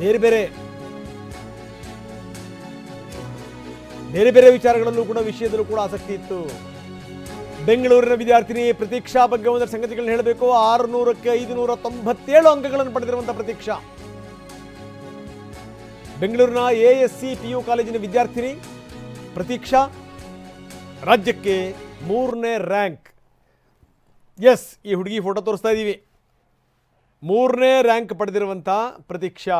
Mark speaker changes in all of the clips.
Speaker 1: ಬೇರೆ ಬೇರೆ ಬೇರೆ ಬೇರೆ ವಿಚಾರಗಳಲ್ಲೂ ಕೂಡ ವಿಷಯದಲ್ಲೂ ಕೂಡ ಆಸಕ್ತಿ ಇತ್ತು. ಬೆಂಗಳೂರಿನ ವಿದ್ಯಾರ್ಥಿನಿ ಪ್ರತೀಕ್ಷಾ ಬಗ್ಗೆ ಒಂದರ ಸಂಗತಿಗಳನ್ನ ಹೇಳಬೇಕು. ಆರುನೂರಕ್ಕೆ ಐದುನೂರ ತೊಂಬತ್ತೇಳು ಅಂಕಗಳನ್ನು ಪಡೆದಿರುವಂತಹ ಪ್ರತೀಕ್ಷಾ. ಬೆಂಗಳೂರಿನ ಎಎಸ್ಸಿ ಪಿ ಯು ಕಾಲೇಜಿನ ವಿದ್ಯಾರ್ಥಿನಿ ಪ್ರತೀಕ್ಷಾ ರಾಜ್ಯಕ್ಕೆ ಮೂರನೇ ರ್ಯಾಂಕ್. ಎಸ್, ಈ ಹುಡುಗಿ ಫೋಟೋ ತೋರಿಸ್ತಾ ಇದ್ದೀವಿ ಮೂರನೇ ರ್ಯಾಂಕ್ ಪಡೆದಿರುವಂಥ ಪ್ರತೀಕ್ಷಾ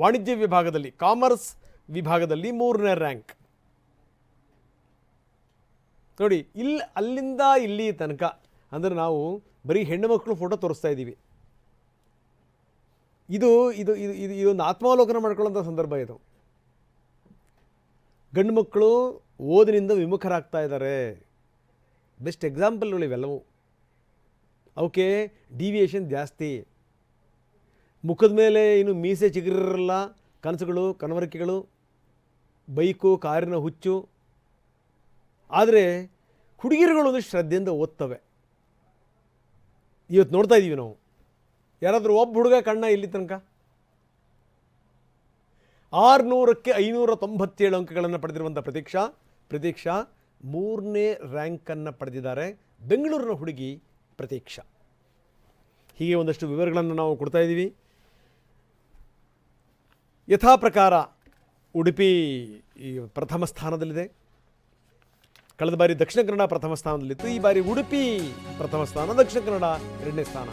Speaker 1: ವಾಣಿಜ್ಯ ವಿಭಾಗದಲ್ಲಿ, ಕಾಮರ್ಸ್ ವಿಭಾಗದಲ್ಲಿ ಮೂರನೇ ರ್ಯಾಂಕ್. ನೋಡಿ ಇಲ್ಲಿ ಅಲ್ಲಿಂದ ಇಲ್ಲಿ ತನಕ, ಅಂದರೆ ನಾವು ಬರೀ ಹೆಣ್ಣು ಮಕ್ಕಳು ಫೋಟೋ ತೋರಿಸ್ತಾ ಇದ್ದೀವಿ. ಇದು ಇದು ಇದು ಇದು ಇದೊಂದು ಆತ್ಮಾವಲೋಕನ ಮಾಡ್ಕೊಳ್ಳೋಂಥ ಸಂದರ್ಭ ಇದು. ಗಂಡು ಮಕ್ಕಳು ಓದಿನಿಂದ ವಿಮುಖರಾಗ್ತಾ ಇದ್ದಾರೆ. ಬೆಸ್ಟ್ ಎಕ್ಸಾಂಪಲ್ಗಳು ಇವೆಲ್ಲವೂ. ಅವಕ್ಕೆ ಡಿವಿಯೇಷನ್ ಜಾಸ್ತಿ. ಮುಖದ ಮೇಲೆ ಇನ್ನು ಮೀಸೆ ಚಿಗುರಿರಲ್ಲ, ಕನಸುಗಳು, ಕನವರಿಕೆಗಳು, ಬೈಕು, ಕಾರಿನ ಹುಚ್ಚು. ಆದರೆ ಹುಡುಗಿರುಗಳು ಒಂದು ಶ್ರದ್ಧೆಯಿಂದ ಓದ್ತವೆ. ಇವತ್ತು ನೋಡ್ತಾ ಇದ್ದೀವಿ ನಾವು. ಯಾರಾದರೂ ಒಬ್ಬ ಹುಡುಗ ಕಣ್ಣ ಇಲ್ಲಿ ತನಕ? ಆರುನೂರಕ್ಕೆ ಐನೂರ ತೊಂಬತ್ತೇಳು ಅಂಕಗಳನ್ನು ಪಡೆದಿರುವಂಥ ಪ್ರತೀಕ್ಷಾ ಪ್ರತೀಕ್ಷಾ ಮೂರನೇ ರ್ಯಾಂಕನ್ನು ಪಡೆದಿದ್ದಾರೆ ಬೆಂಗಳೂರಿನ ಹುಡುಗಿ ಪ್ರತೀಕ್ಷಾ. ಹೀಗೆ ಒಂದಷ್ಟು ವಿವರಗಳನ್ನು ನಾವು ಕೊಡ್ತಾ ಇದ್ದೀವಿ ಯಥಾ ಪ್ರಕಾರ ಉಡುಪಿ ಈ ಪ್ರಥಮ ಸ್ಥಾನದಲ್ಲಿದೆ. ಕಳೆದ ಬಾರಿ ದಕ್ಷಿಣ ಕನ್ನಡ ಪ್ರಥಮ ಸ್ಥಾನದಲ್ಲಿತ್ತು. ಈ ಬಾರಿ ಉಡುಪಿ ಪ್ರಥಮ ಸ್ಥಾನ, ದಕ್ಷಿಣ ಕನ್ನಡ ಎರಡನೇ ಸ್ಥಾನ.